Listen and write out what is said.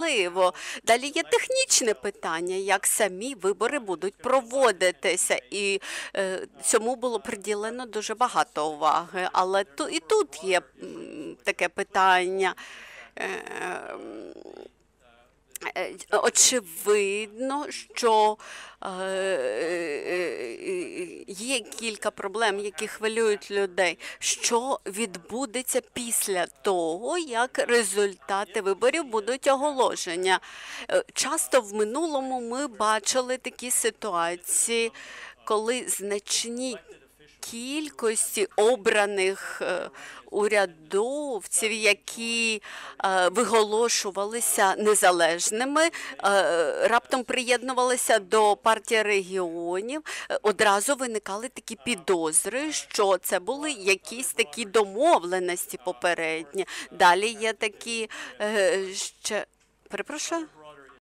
важливо. Далі є технічне питання, як самі вибори будуть проводитися, і е, цьому було приділено дуже багато уваги. Але ту, і тут є таке питання. Е, Е, Очевидно, що е, е, є кілька проблем, які хвилюють людей. Що відбудеться після того, як результати виборів будуть оголошені? Е, Часто в минулому ми бачили такі ситуації, коли значні кількості обраних е, урядовців, які е, виголошувалися незалежними, е, раптом приєднувалися до партії регіонів, одразу виникали такі підозри, що це були якісь такі домовленості попередні. Далі є такі ще. Перепрошую?